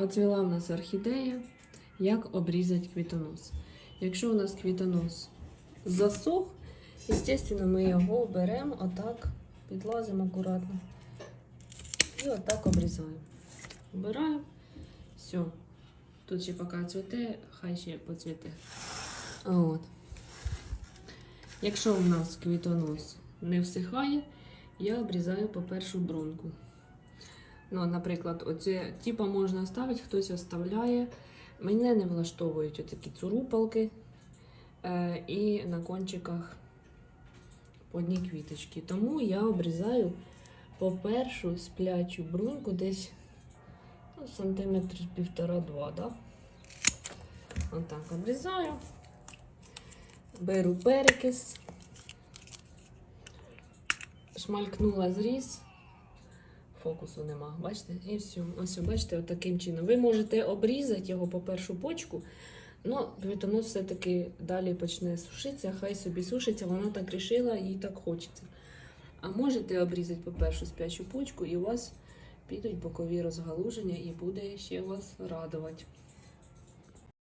Оцвіла в нас орхідея. Як обрізати квітонос? Якщо у нас квітонос засох, звісно, ми його беремо отак, підлазимо акуратно. І отак обрізаємо. Обираємо. Все. Тут ще поки цвіте, хай ще поцвіте. От. Якщо у нас квітонос не всихає, я обрізаю по першу брунку. Ну, наприклад, оце типа можна ставити, хтось оставляє. Мене не влаштовують отакі цурупалки е, і на кончиках по одній квіточки. Тому я обрізаю по першу сплячу брунку десь ну, сантиметрів півтора-два. Да? Отак обрізаю. Беру перекис, шмалькнула зріз, фокусу нема, бачите? І все. Ось, бачите, от таким чином. Ви можете обрізати його по першу почку, ну, квітонос все-таки далі почне сушитися, хай собі сушиться, вона так рішила, їй так хочеться. А можете обрізати по першу спячу почку, і у вас підуть бокові розгалуження, і буде ще вас радувати.